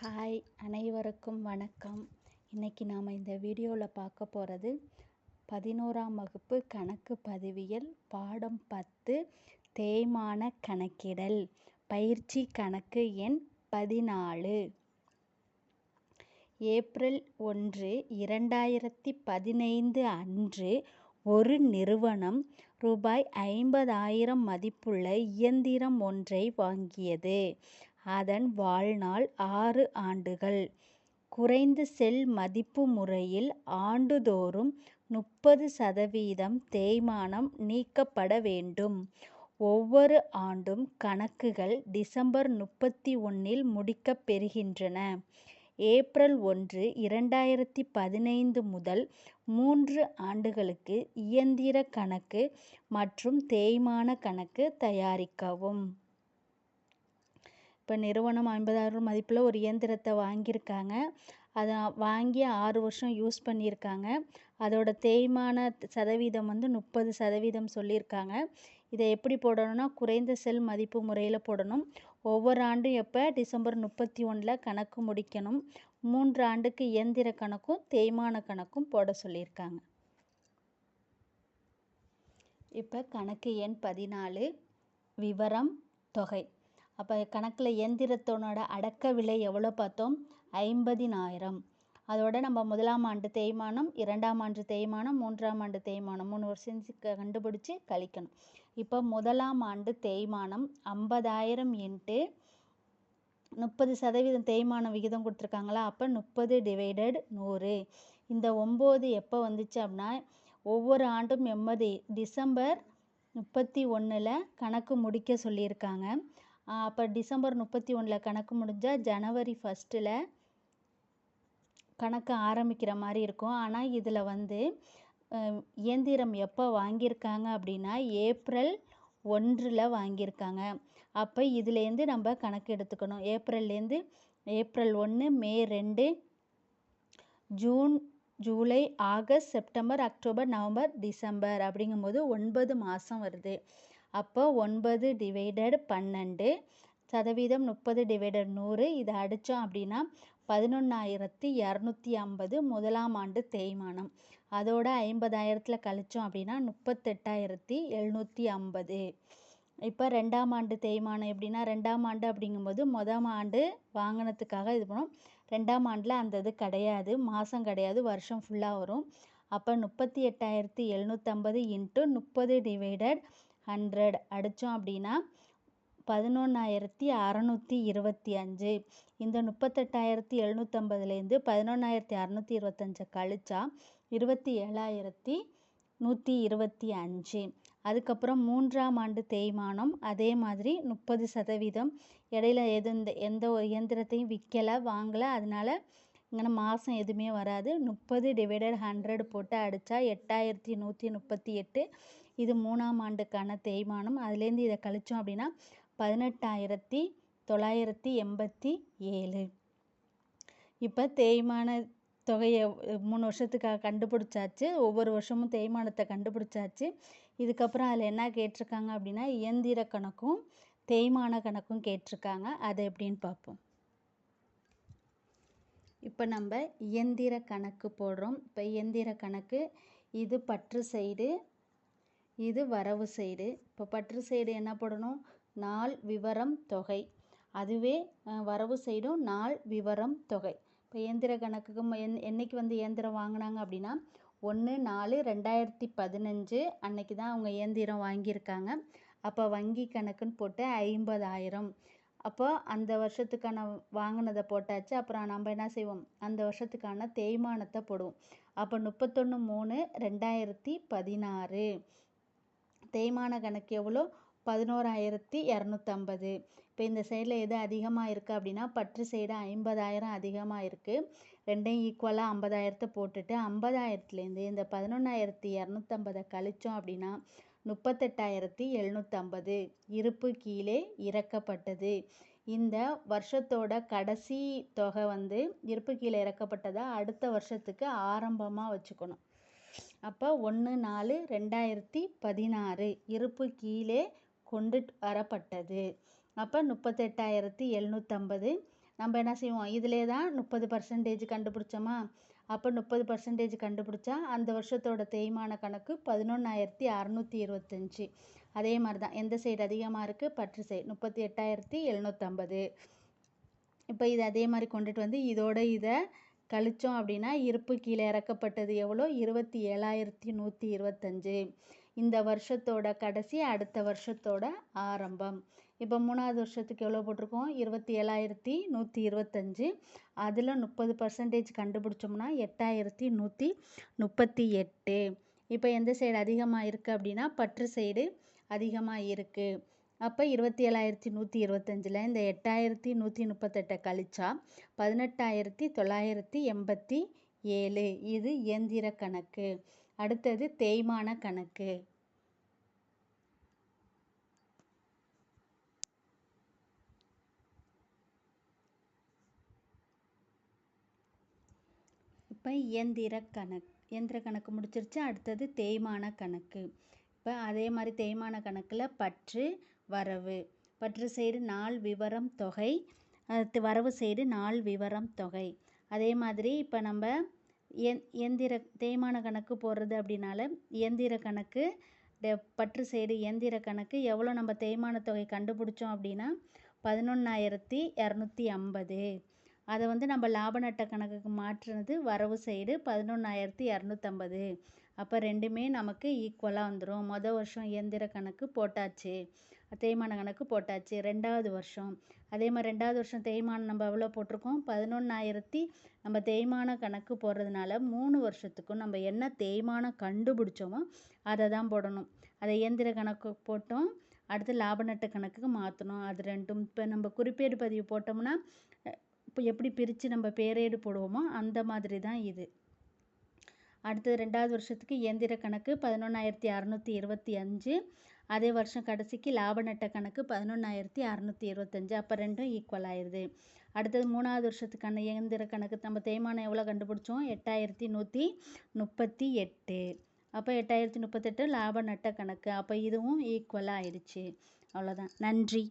Hi அனைவருக்கும் வணக்கம். இன்னைக்கு நாம் இந்த வீடியோவில் பார்க்க போகிறது பதினோராம் வகுப்பு கணக்கு பதிவியல் பாடம் பத்து தேய்மான கணக்கிடல் பயிற்சி கணக்கு எண் பதினாலு. ஏப்ரல் ஒன்று இரண்டாயிரத்தி பதினைந்து அன்று ஒரு நிறுவனம் ரூபாய் ஐம்பதாயிரம் மதிப்புள்ள இயந்திரம் ஒன்றை வாங்கியது. அதன் வாழ்நாள் ஆறு ஆண்டுகள். குறைந்த செல் மதிப்பு முறையில் ஆண்டுதோறும் முப்பது சதவீதம் தேய்மானம் நீக்கப்பட வேண்டும். ஒவ்வொரு ஆண்டும் கணக்குகள் டிசம்பர் முப்பத்தி ஒன்றில் முடிக்கப் பெறுகின்றன. ஏப்ரல் ஒன்று இரண்டாயிரத்தி பதினைந்து முதல் மூன்று ஆண்டுகளுக்கு இயந்திர கணக்கு மற்றும் தேய்மான கணக்கு தயாரிக்கவும். இப்போ நிறுவனம் ஐம்பதாயிரம் மதிப்பில் ஒரு இயந்திரத்தை வாங்கியிருக்காங்க. அதை வாங்கி ஆறு வருஷம் யூஸ் பண்ணியிருக்காங்க. அதோட தேய்மான சதவீதம் வந்து முப்பது சதவீதம் சொல்லியிருக்காங்க. இதை எப்படி போடணும்னா குறைந்த செல் மதிப்பு முறையில் போடணும். ஒவ்வொரு ஆண்டும் எப்போ? டிசம்பர் முப்பத்தி ஒன்றில் கணக்கு முடிக்கணும். மூன்று ஆண்டுக்கு இயந்திர கணக்கும் தேய்மான கணக்கும் போட சொல்லியிருக்காங்க. இப்போ கணக்கு எண் பதினாலு. விவரம் தொகை. அப்போ கணக்கில் இயந்திரத்தோனோட அடக்க விலை எவ்வளோ பார்த்தோம்? ஐம்பதினாயிரம். அதோட நம்ம முதலாம் ஆண்டு தேய்மானம் இரண்டாம் ஆண்டு தேய்மானம் மூன்றாம் ஆண்டு தேய்மானம் மூணு வருஷம் கண்டுபிடிச்சி கழிக்கணும். இப்போ முதலாம் ஆண்டு தேய்மானம் ஐம்பதாயிரம் இன்ட்டு முப்பது சதவீதம் தேய்மான விகிதம் கொடுத்துருக்காங்களா? அப்போ முப்பது டிவைடட் நூறு. இந்த ஒம்பது எப்போ வந்துச்சு அப்படின்னா ஒவ்வொரு ஆண்டும் எண்பது டிசம்பர் முப்பத்தி ஒன்றில் கணக்கு முடிக்க சொல்லியிருக்காங்க. அப்போ டிசம்பர் முப்பத்தி ஒன்றில் கணக்கு முடிஞ்சால் ஜனவரி ஃபஸ்ட்டில் கணக்கு ஆரம்பிக்கிற மாதிரி இருக்கும். ஆனால் இதில் வந்து இயந்திரம் எப்போ வாங்கியிருக்காங்க அப்படின்னா ஏப்ரல் ஒன்றில் வாங்கியிருக்காங்க. அப்போ இதுலேருந்து நம்ம கணக்கு எடுத்துக்கணும். ஏப்ரல்லேருந்து ஏப்ரல் ஒன்று மே ரெண்டு June July August September October November December அப்படிங்கும்போது ஒன்பது மாதம் வருது. அப்போ ஒன்பது டிவைடட் பன்னெண்டு சதவீதம் முப்பது டிவைடட் நூறு. இதை அடித்தோம் அப்படின்னா பதினொன்றாயிரத்தி இரநூத்தி ஐம்பது முதலாம் ஆண்டு தேய்மானம். அதோட ஐம்பதாயிரத்தில் கழித்தோம் அப்படின்னா முப்பத்தெட்டாயிரத்தி எழுநூற்றி ஐம்பது. இப்போ ரெண்டாம் ஆண்டு தேய்மானம் எப்படின்னா ரெண்டாம் ஆண்டு அப்படிங்கும்போது மொதல் ஆண்டு வாங்கினதுக்காக இது பண்ணோம். ரெண்டாம் ஆண்டில் அந்த இது கிடையாது மாதம் கிடையாது வருஷம் ஃபுல்லாக வரும். அப்போ முப்பத்தி எட்டாயிரத்தி எழுநூற்றம்பது இன்ட்டு முப்பது டிவைடட் ஹண்ட்ரட் அடித்தோம் அப்படின்னா பதினொன்றாயிரத்தி அறநூற்றி இருபத்தி அஞ்சு. இந்த முப்பத்தெட்டாயிரத்தி எழுநூற்றம்பதுலேருந்து பதினொன்றாயிரத்தி அறநூற்றி இருபத்தஞ்சை கழிச்சா இருபத்தி ஏழாயிரத்தி நூற்றி இருபத்தி அஞ்சு. அதுக்கப்புறம் மூன்றாம் ஆண்டு தேய்மானம் அதே மாதிரி முப்பது சதவீதம். இடையில எது இந்த எந்த ஒரு இயந்திரத்தையும் விற்கலை வாங்கலை. அதனால இங்கே மாதம் எதுவுமே வராது. முப்பது டிவைடட் ஹண்ட்ரட் போட்டு அடித்தா எட்டாயிரத்தி நூற்றி முப்பத்தி எட்டு. இது மூணாம் ஆண்டுக்கான தேய்மானம். அதுலேருந்து இதை கழித்தோம் அப்படின்னா பதினெட்டாயிரத்தி தொள்ளாயிரத்தி எண்பத்தி ஏழு. இப்போ தேய்மான தொகையை மூணு வருஷத்துக்காக கண்டுபிடிச்சாச்சு. ஒவ்வொரு வருஷமும் தேய்மானத்தை கண்டுபிடிச்சாச்சு. இதுக்கப்புறம் அதில் என்ன கேட்டிருக்காங்க அப்படின்னா இயந்திர கணக்கும் தேய்மான கணக்கும் கேட்டிருக்காங்க. அதை எப்படின்னு பார்ப்போம். இப்போ நம்ம இயந்திர கணக்கு போடுறோம். இப்போ இயந்திர கணக்கு இது பற்று சைடு இது வரவு சைடு. இப்போ பற்று சைடு என்ன போடணும்? நாள் விவரம் தொகை. அதுவே வரவு சைடும் நாள் விவரம் தொகை. இப்போ இயந்திர கணக்குக்கு என் என்னைக்கு வந்து இயந்திரம் வாங்கினாங்க அப்படின்னா ஒன்று நாலு ரெண்டாயிரத்தி பதினஞ்சு அன்னைக்கு தான் அவங்க இயந்திரம் வாங்கியிருக்காங்க. அப்போ வங்கி கணக்குன்னு போட்டு ஐம்பதாயிரம். அப்போ அந்த வருஷத்துக்கான வாங்கினதை போட்டாச்சு. அப்புறம் நம்ம என்ன செய்வோம்? அந்த வருஷத்துக்கான தேய்மானத்தை போடுவோம். அப்போ முப்பத்தொன்று மூணு ரெண்டாயிரத்தி பதினாறு. தேய்மான கணக்கு எவ்வளோ? பதினோராயிரத்தி இரநூத்தம்பது. இப்போ இந்த சைடில் எது அதிகமாக இருக்குது அப்படின்னா பற்று சைடு ஐம்பதாயிரம் அதிகமாக இருக்குது ரெண்டையும் ஈக்குவலாக ஐம்பதாயிரத்தை போட்டுட்டு ஐம்பதாயிரத்துலேருந்து இந்த பதினொன்றாயிரத்தி இரநூத்தம்பதை கழித்தோம் அப்படின்னா முப்பத்தெட்டாயிரத்தி எழுநூற்றம்பது இருப்பு கீழே இறக்கப்பட்டது. இந்த வருஷத்தோட கடைசி தொகை வந்து இருப்பு கீழே இறக்கப்பட்டதை? அடுத்த வருஷத்துக்கு ஆரம்பமாக வச்சுக்கணும். அப்போ ஒன்று நாலு ரெண்டாயிரத்தி பதினாறு. இருப்பு கீழே கொண்டு வரப்பட்டது. அப்போ முப்பத்தெட்டாயிரத்தி எழுநூற்றம்பது நம்ம என்ன செய்வோம்? இதிலே தான் முப்பது பர்சன்டேஜ் கண்டுபிடிச்சோமா? அப்போ முப்பது பர்சன்டேஜ் கண்டுபிடிச்சா அந்த வருஷத்தோட தேய்மான கணக்கு பதினொன்றாயிரத்தி அறநூற்றி இருபத்தஞ்சி. அதே மாதிரி தான். எந்த சைடு அதிகமாக இருக்குது பற்று சைடு முப்பத்தி எட்டாயிரத்தி எழுநூற்றம்பது இப்போ இது அதே மாதிரி கொண்டுட்டு வந்து இதோட இதை கழித்தோம் அப்படின்னா இருப்பு கீழே இறக்கப்பட்டது எவ்வளோ? இருபத்தி ஏழாயிரத்தி நூற்றி இருபத்தஞ்சு. இந்த வருஷத்தோட கடைசி அடுத்த வருஷத்தோட ஆரம்பம். இப்போ மூணாவது வருஷத்துக்கு எவ்வளோ போட்டிருக்கோம்? இருபத்தி ஏழாயிரத்தி நூற்றி இருபத்தஞ்சு. அதில் முப்பது பர்சன்டேஜ் கண்டுபிடிச்சோம்னா எட்டாயிரத்தி நூற்றி முப்பத்தி எட்டு. இப்போ எந்த சைடு அதிகமாக இருக்குது அப்படின்னா பற்று சைடு அதிகமாக இருக்குது. அப்போ இருபத்தி ஏழாயிரத்தி நூற்றி இருபத்தஞ்சில் இந்த எட்டாயிரத்தி நூற்றி முப்பத்தெட்டை கழிச்சா பதினெட்டாயிரத்தி தொள்ளாயிரத்தி எண்பத்தி ஏழு. இது இயந்திர கணக்கு. அடுத்தது தேய்மான கணக்கு. இப்போ இயந்திர கணக்கு இயந்திர கணக்கு முடிச்சிருச்சு. அடுத்தது தேய்மான கணக்கு. இப்போ அதே மாதிரி தேய்மான கணக்கில் பற்று வரவு. பற்று சைடு நாள் விவரம் தொகை. வரவு சைடு நாள் விவரம் தொகை. அதே மாதிரி இப்போ நம்ம எந்திர இயந்திர தேய்மான கணக்கு போடுறது அப்படின்னால இயந்திர கணக்கு பற்று சைடு இயந்திர கணக்கு எவ்வளோ நம்ம தேய்மான தொகை கண்டுபிடிச்சோம் அப்படின்னா பதினொன்றாயிரத்தி இரநூத்தி ஐம்பது. அதை வந்து நம்ம லாப நட்ட கணக்குக்கு மாற்றுனது வரவு சைடு பதினொன்றாயிரத்தி இரநூத்தம்பது அப்போ ரெண்டுமே நமக்கு ஈக்குவலாக வந்துடும் மொதல் வருஷம் இயந்திர கணக்கு போட்டாச்சு. தேய்மான கணக்கு போட்டாச்சு ரெண்டாவது வருஷம். அதே மாதிரி ரெண்டாவது வருஷம் தேய்மானம் நம்ம எவ்வளோ போட்டிருக்கோம்? பதினொன்றாயிரத்தி நம்ம தேய்மான கணக்கு போடுறதுனால மூணு வருஷத்துக்கும் நம்ம என்ன தேய்மானம் கண்டுபிடிச்சோமோ அதை தான் போடணும். அதை இயந்திர கணக்கு போட்டோம் அடுத்து லாப நட்ட கணக்குக்கு மாற்றணும் அது ரெண்டும் இப்போ நம்ம குறிப்பேடு பதிவு போட்டோம்னா இப்போ எப்படி பிரித்து நம்ம பேரேடு போடுவோமோ அந்த மாதிரி தான் இது. அடுத்தது ரெண்டாவது வருஷத்துக்கு இயந்திர கணக்கு பதினொன்றாயிரத்தி அறநூற்றி இருபத்தி அஞ்சு. அதே வருஷம் கடைசிக்கு லாப நட்ட கணக்கு பதினொன்றாயிரத்தி அறநூற்றி இருபத்தஞ்சு. அப்போ ரெண்டும் ஈக்குவல் ஆயிடுது அடுத்தது மூணாவது வருஷத்துக்கான இயந்திர கணக்கு நம்ம தேய்மானம் எவ்வளோ கண்டுபிடிச்சோம்? எட்டாயிரத்தி நூற்றி முப்பத்தி எட்டு. அப்போ எட்டாயிரத்தி முப்பத்தெட்டு லாப நட்ட கணக்கு. அப்போ இதுவும் ஈக்குவலாக ஆயிடுச்சு. அவ்வளோதான். நன்றி.